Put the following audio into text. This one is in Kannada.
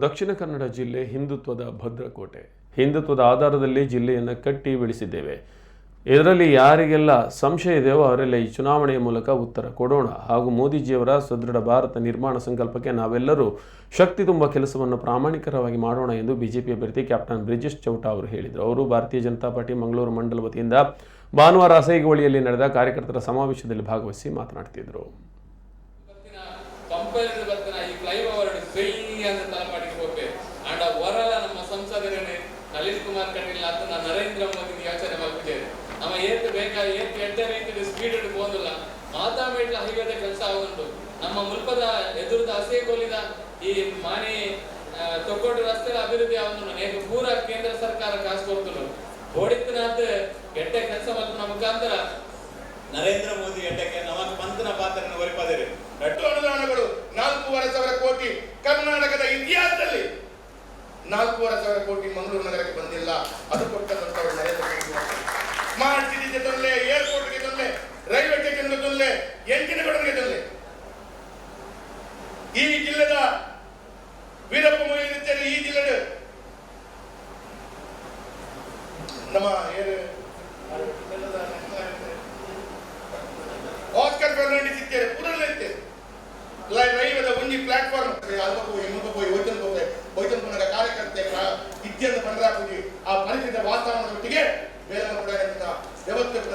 ದಕ್ಷಿಣ ಕನ್ನಡ ಜಿಲ್ಲೆ ಹಿಂದುತ್ವದ ಭದ್ರಕೋಟೆ. ಹಿಂದುತ್ವದ ಆಧಾರದಲ್ಲಿ ಜಿಲ್ಲೆಯನ್ನು ಕಟ್ಟಿ ಬೆಳೆಸಿದ್ದೇವೆ ಇದರಲ್ಲಿ ಯಾರಿಗೆಲ್ಲ ಸಂಶಯ ಇದೆಯೋ ಅವರೆಲ್ಲ ಈ ಚುನಾವಣೆಯ ಮೂಲಕ ಉತ್ತರ ಕೊಡೋಣ. ಹಾಗೂ ಮೋದಿಜಿಯವರ ಸದೃಢ ಭಾರತ ನಿರ್ಮಾಣ ಸಂಕಲ್ಪಕ್ಕೆ ನಾವೆಲ್ಲರೂ ಶಕ್ತಿ ತುಂಬ ಕೆಲಸವನ್ನು ಪ್ರಾಮಾಣಿಕರವಾಗಿ ಮಾಡೋಣ ಎಂದು ಬಿಜೆಪಿ ಅಭ್ಯರ್ಥಿ ಕ್ಯಾಪ್ಟನ್ ಬ್ರಿಜೇಶ್ ಚೌಟ ಅವರು ಹೇಳಿದರು. ಅವರು ಭಾರತೀಯ ಜನತಾ ಪಾರ್ಟಿ ಮಂಗಳೂರು ಮಂಡಲ ವತಿಯಿಂದ ಭಾನುವಾರ ಅಸೈಗೋಳಿಯಲ್ಲಿ ನಡೆದ ಕಾರ್ಯಕರ್ತರ ಸಮಾವೇಶದಲ್ಲಿ ಭಾಗವಹಿಸಿ ಮಾತನಾಡ್ತಿದ್ದರು ಫ್ರೀ ಅಂತ ತಲಪಾಡಿಗೆ ಹೋಗ್ಬೇಕು. ಅಂಡ್ ವರಲ ನಮ್ಮ ಸಂಸದರನ್ನೇ ನಳಿನ್ ಕುಮಾರ್ ಕಟೀಲ್ ಅಂತ ನಾನು ನರೇಂದ್ರ ಮೋದಿ ಯೋಚನೆ ಮಾಡ್ಬಿಟ್ಟಿದೆ ನಮ್ಮ ಏತ್ ಬೇಕಾ ಏತ್ ಎಡ್ಡ ರೀತಿಯ ಸ್ಪೀಡ್ ಇಟ್ಟು ಹೋದಿಲ್ಲ ಮಾತಾಮೇಟ್ಲ ಹೈವೇದ ಕೆಲಸ ಆಗುಂಟು ನಮ್ಮ ಮುಲ್ಪದ ಎದುರುದ ಹಸೆ ಕೊಲಿದ ಈ ಮಾನಿ ತೊಕ್ಕೊಂಡು ರಸ್ತೆ ಅಭಿವೃದ್ಧಿ ಆಗುಂಟು ನೇಗ ಪೂರ ಕೇಂದ್ರ ಸರ್ಕಾರ ಕಾಸು ಕೊಡ್ತುಂಡು ಓಡಿತ್ತಿನಾತ್ ಎಡ್ಡೆ ಕೆಲಸ ನಮ್ಮ ಮುಖಾಂತರ. ನರೇಂದ್ರ ಮೋದಿ ಎಡ್ಡಕ್ಕೆ ನಮಕ್ ಕರ್ನಾಟಕದ ಇತಿಹಾಸದಲ್ಲಿ ನಾಲ್ಕೂವರೆ ಸಾವಿರ ಕೋಟಿ ಮಂಗಳೂರು ನಗರಕ್ಕೆ ಬಂದಿಲ್ಲ. ಅದು ಕೊಟ್ಟಂತವರು ನರೇಂದ್ರ. ಸ್ಮಾರ್ಟ್ ಸಿಟಿಗೆ ತೊಂದರೆ ಏರ್ಪೋರ್ಟ್ಗೆ ತೊಂದರೆ ರೈಲ್ವೆ ಸ್ಟೇಷನ್ಗೆ ತೊಂದರೆ ಎಂಜಿನಗಳಿಗೆ ತೊಂದರೆ ಈ ಜಿಲ್ಲೆದ ವೀರಪ್ಪ ಮೊಯ್ಲಿ ಈ ಜಿಲ್ಲೆ ನಮ್ಮ ಏನು? ರೈಲ್ವೆದ ಒಂಜಿ ಪ್ಲಾಟ್ಫಾರ್ಮ್ ಹೋಗಿ ಮುಲ್ಪ ಹೋಗಿ ಹೋಯ್ತನ್ ಹೋಗಿ ಹೋಯ್ತನ್ ಪುನಗ ಕಾರ್ಯಕರ್ತೆ ಇತ್ಯಂತ ಪಂಡ್ರಾಪುಜಿ ಆ ಪರಿಸರದ ವಾತಾವರಣದೊಟ್ಟಿಗೆ ಬೇರೆ ಕೂಡ ವ್ಯವಸ್ಥೆ ಕೂಡ